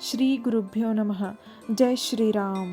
ಶ್ರೀ ಗುರುಭ್ಯೋ ನಮಃ. ಜೈ ಶ್ರೀರಾಮ್.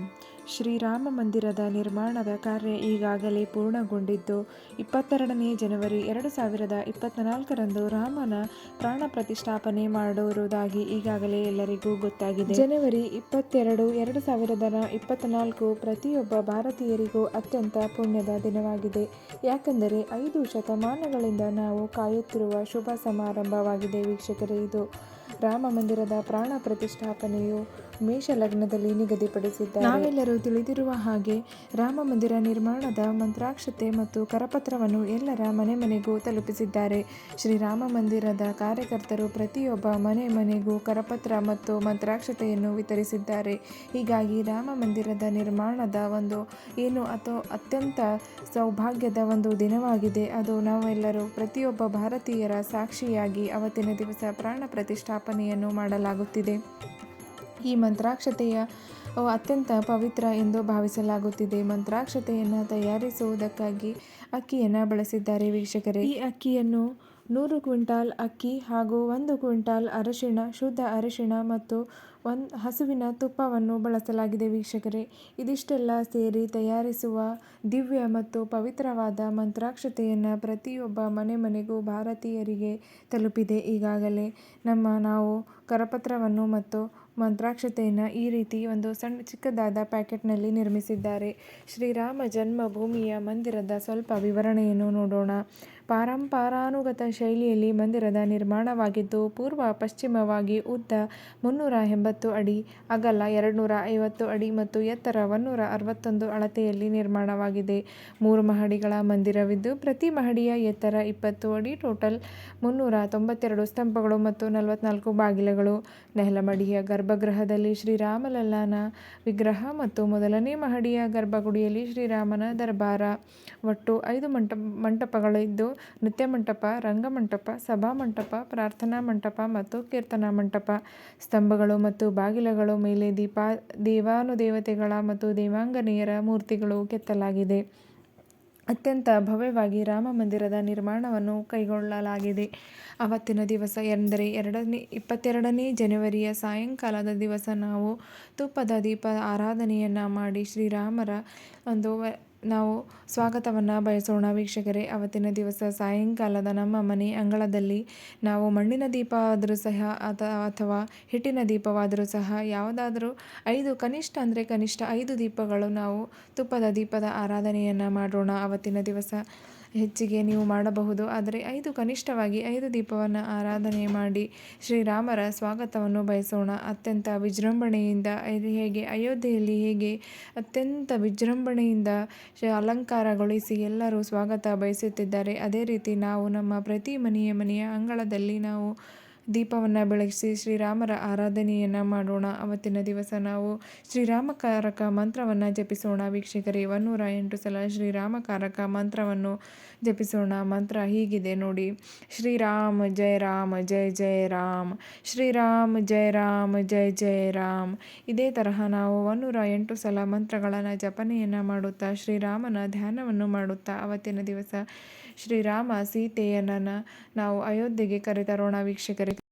ಶ್ರೀರಾಮ ಮಂದಿರದ ನಿರ್ಮಾಣದ ಕಾರ್ಯ ಈಗಾಗಲೇ ಪೂರ್ಣಗೊಂಡಿದ್ದು, ಇಪ್ಪತ್ತೆರಡನೇ ಜನವರಿ ಎರಡು ಸಾವಿರದ ಇಪ್ಪತ್ತ್ನಾಲ್ಕರಂದು ರಾಮನ ಪ್ರಾಣ ಪ್ರತಿಷ್ಠಾಪನೆ ಮಾಡುವುದಾಗಿ ಈಗಾಗಲೇ ಎಲ್ಲರಿಗೂ ಗೊತ್ತಾಗಿದೆ. ಜನವರಿ ಇಪ್ಪತ್ತೆರಡು ಎರಡು ಸಾವಿರದ ಇಪ್ಪತ್ತ್ನಾಲ್ಕು ಪ್ರತಿಯೊಬ್ಬ ಭಾರತೀಯರಿಗೂ ಅತ್ಯಂತ ಪುಣ್ಯದ ದಿನವಾಗಿದೆ. ಯಾಕೆಂದರೆ ಐದು ಶತಮಾನಗಳಿಂದ ನಾವು ಕಾಯುತ್ತಿರುವ ಶುಭ ಸಮಾರಂಭವಾಗಿದೆ ವೀಕ್ಷಕರೇ ಇದು. ರಾಮ ಮಂದಿರದ ಪ್ರಾಣ ಪ್ರತಿಷ್ಠಾಪನೆಯು ಮೇಷ ಲಗ್ನದಲ್ಲಿ ನಿಗದಿಪಡಿಸಿದ್ದಾರೆ. ನಾವೆಲ್ಲರೂ ತಿಳಿದಿರುವ ಹಾಗೆ ರಾಮ ಮಂದಿರ ನಿರ್ಮಾಣದ ಮಂತ್ರಾಕ್ಷತೆ ಮತ್ತು ಕರಪತ್ರವನ್ನು ಎಲ್ಲರ ಮನೆ ಮನೆಗೂ ತಲುಪಿಸಿದ್ದಾರೆ. ಶ್ರೀರಾಮ ಮಂದಿರದ ಕಾರ್ಯಕರ್ತರು ಪ್ರತಿಯೊಬ್ಬ ಮನೆ ಮನೆಗೂ ಕರಪತ್ರ ಮತ್ತು ಮಂತ್ರಾಕ್ಷತೆಯನ್ನು ವಿತರಿಸಿದ್ದಾರೆ. ಹೀಗಾಗಿ ರಾಮ ಮಂದಿರದ ನಿರ್ಮಾಣದ ಒಂದು ಏನು ಅಥವಾ ಅತ್ಯಂತ ಸೌಭಾಗ್ಯದ ಒಂದು ದಿನವಾಗಿದೆ. ಅದು ನಾವೆಲ್ಲರೂ ಪ್ರತಿಯೊಬ್ಬ ಭಾರತೀಯರ ಸಾಕ್ಷಿಯಾಗಿ ಅವತ್ತಿನ ದಿವಸ ಪ್ರಾಣ ಪ್ರತಿಷ್ಠಾಪನೆಯನ್ನು ಮಾಡಲಾಗುತ್ತಿದೆ. ಈ ಮಂತ್ರಾಕ್ಷತೆಯ ಅತ್ಯಂತ ಪವಿತ್ರ ಎಂದು ಭಾವಿಸಲಾಗುತ್ತಿದೆ. ಮಂತ್ರಾಕ್ಷತೆಯನ್ನು ತಯಾರಿಸುವುದಕ್ಕಾಗಿ ಅಕ್ಕಿಯನ್ನು ಬಳಸಿದ್ದಾರೆ. ವೀಕ್ಷಕರೇ, ಈ ಅಕ್ಕಿಯನ್ನು ನೂರು ಕ್ವಿಂಟಾಲ್ ಅಕ್ಕಿ ಹಾಗೂ ಒಂದು ಕ್ವಿಂಟಾಲ್ ಅರಿಶಿಣ, ಶುದ್ಧ ಅರಿಶಿಣ ಮತ್ತು ಒಂದು ಹಸುವಿನ ತುಪ್ಪವನ್ನು ಬಳಸಲಾಗಿದೆ ವೀಕ್ಷಕರೇ. ಇದಿಷ್ಟೆಲ್ಲ ಸೇರಿ ತಯಾರಿಸುವ ದಿವ್ಯ ಮತ್ತು ಪವಿತ್ರವಾದ ಮಂತ್ರಾಕ್ಷತೆಯನ್ನು ಪ್ರತಿಯೊಬ್ಬ ಮನೆ ಮನೆಗೂ ಭಾರತೀಯರಿಗೆ ತಲುಪಿದೆ ಈಗಾಗಲೇ. ನಮ್ಮ ನಾವು ಕರಪತ್ರವನ್ನು ಮತ್ತು ಮಂತ್ರಾಕ್ಷತೆಯನ್ನು ಈ ರೀತಿ ಒಂದು ಸಣ್ಣ ಚಿಕ್ಕದಾದ ಪ್ಯಾಕೆಟ್ನಲ್ಲಿ ನಿರ್ಮಿಸಿದ್ದಾರೆ. ಶ್ರೀರಾಮ ಜನ್ಮಭೂಮಿಯ ಮಂದಿರದ ಸ್ವಲ್ಪ ವಿವರಣೆಯನ್ನು ನೋಡೋಣ. ಪಾರಂಪರಾನುಗತ ಶೈಲಿಯಲ್ಲಿ ಮಂದಿರದ ನಿರ್ಮಾಣವಾಗಿದ್ದು, ಪೂರ್ವ, ಪಶ್ಚಿಮವಾಗಿ ಉದ್ದ ಮುನ್ನೂರ ಎಂಬತ್ತು ಅಡಿ, ಅಗಲ ಎರಡುನೂರ ಐವತ್ತು ಅಡಿ ಮತ್ತು ಎತ್ತರ ಒನ್ನೂರ ಅರವತ್ತೊಂದು ಅಳತೆಯಲ್ಲಿ ನಿರ್ಮಾಣವಾಗಿದೆ. ಮೂರು ಮಹಡಿಗಳ ಮಂದಿರವಿದ್ದು, ಪ್ರತಿ ಮಹಡಿಯ ಎತ್ತರ ಇಪ್ಪತ್ತು ಅಡಿ, ಟೋಟಲ್ ಮುನ್ನೂರ ತೊಂಬತ್ತೆರಡು ಸ್ತಂಭಗಳು ಮತ್ತು ನಲವತ್ನಾಲ್ಕು ಬಾಗಿಲುಗಳು. ನೆಹಲಮಡಿಯ ಗರ್ಭಗೃಹದಲ್ಲಿ ಶ್ರೀರಾಮಲಲ್ಲಾನ ವಿಗ್ರಹ ಮತ್ತು ಮೊದಲನೇ ಮಹಡಿಯ ಗರ್ಭಗುಡಿಯಲ್ಲಿ ಶ್ರೀರಾಮನ ದರ್ಬಾರ. ಒಟ್ಟು ಐದು ಮಂಟ ಮಂಟಪಗಳಿದ್ದು ನೃತ್ಯ ಮಂಟಪ ರಂಗಮಂಟಪ ಸಭಾಮಂಟಪ ಪ್ರಾರ್ಥನಾ ಮಂಟಪ ಮತ್ತು ಕೀರ್ತನಾ ಮಂಟಪ. ಸ್ತಂಭಗಳು ಮತ್ತು ಬಾಗಿಲುಗಳ ಮೇಲೆ ದೀಪ, ದೇವಾನುದೇವತೆಗಳ ಮತ್ತು ದೇವಾಂಗನೆಯರ ಮೂರ್ತಿಗಳು ಕೆತ್ತಲಾಗಿದೆ. ಅತ್ಯಂತ ಭವ್ಯವಾಗಿ ರಾಮ ಮಂದಿರದ ನಿರ್ಮಾಣವನ್ನು ಕೈಗೊಳ್ಳಲಾಗಿದೆ. ಅವತ್ತಿನ ದಿವಸ ಎಂದರೆ ಎರಡನೇ, ಇಪ್ಪತ್ತೆರಡನೇ ಜನವರಿಯ ಸಾಯಂಕಾಲದ ದಿವಸ ನಾವು ತುಪ್ಪದ ದೀಪ ಆರಾಧನೆಯನ್ನು ಮಾಡಿ ಶ್ರೀರಾಮರ ಒಂದು ನಾವು ಸ್ವಾಗತವನ್ನು ಬಯಸೋಣ. ವೀಕ್ಷಕರೇ, ಅವತ್ತಿನ ದಿವಸ ಸಾಯಂಕಾಲದ ನಮ್ಮ ಮನೆ ಅಂಗಳದಲ್ಲಿ ನಾವು ಮಣ್ಣಿನ ದೀಪ ಆದರೂ ಸಹ ಅಥವಾ ಹಿಟ್ಟಿನ ದೀಪವಾದರೂ ಸಹ ಯಾವುದಾದರೂ ಐದು ಕನಿಷ್ಠ ಅಂದರೆ ಕನಿಷ್ಠ ಐದು ದೀಪಗಳು ನಾವು ತುಪ್ಪದ ದೀಪದ ಆರಾಧನೆಯನ್ನು ಮಾಡೋಣ. ಅವತ್ತಿನ ದಿವಸ ಹೆಚ್ಚಿಗೆ ನೀವು ಮಾಡಬಹುದು. ಆದರೆ ಐದು ಕನಿಷ್ಠವಾಗಿ ಐದು ದೀಪವನ್ನು ಆರಾಧನೆ ಮಾಡಿ ಶ್ರೀರಾಮರ ಸ್ವಾಗತವನ್ನು ಬಯಸೋಣ. ಅತ್ಯಂತ ವಿಜೃಂಭಣೆಯಿಂದ ಹೇಗೆ, ಅಯೋಧ್ಯೆಯಲ್ಲಿ ಹೇಗೆ ಅತ್ಯಂತ ವಿಜೃಂಭಣೆಯಿಂದ ಅಲಂಕಾರಗೊಳಿಸಿ ಎಲ್ಲರೂ ಸ್ವಾಗತ ಬಯಸುತ್ತಿದ್ದಾರೆ. ಅದೇ ರೀತಿ ನಾವು ನಮ್ಮ ಪ್ರತಿ ಮನೆಯ ಮನೆಯ ಅಂಗಳದಲ್ಲಿ ನಾವು ದೀಪವನ್ನು ಬೆಳಗಿಸಿ ಶ್ರೀರಾಮರ ಆರಾಧನೆಯನ್ನು ಮಾಡೋಣ. ಅವತ್ತಿನ ದಿವಸ ನಾವು ಶ್ರೀರಾಮಕಾರಕ ಮಂತ್ರವನ್ನು ಜಪಿಸೋಣ. ವೀಕ್ಷಕರೇ ಒನ್ನೂರ ಎಂಟು ಸಲ ಶ್ರೀರಾಮಕಾರಕ ಮಂತ್ರವನ್ನು ಜಪಿಸೋಣ. ಮಂತ್ರ ಹೀಗಿದೆ ನೋಡಿ. ಶ್ರೀರಾಮ ಜಯ ರಾಮ, ಜಯ ಜಯ ರಾಮ್. ಶ್ರೀರಾಮ ಜಯ ರಾಮ, ಜಯ ಜಯ ರಾಮ್. ಇದೇ ತರಹ ನಾವು ಒನ್ನೂರ ಎಂಟು ಸಲ ಮಂತ್ರಗಳನ್ನು ಜಪನೆಯನ್ನು ಮಾಡುತ್ತಾ, ಶ್ರೀರಾಮನ ಧ್ಯಾನವನ್ನು ಮಾಡುತ್ತಾ, ಅವತ್ತಿನ ದಿವಸ ಶ್ರೀರಾಮ ಸೀತೆಯನ್ನು ನಾವು ಅಯೋಧ್ಯೆಗೆ ಕರೆತರೋಣ. ವೀಕ್ಷಕರಿಗೆ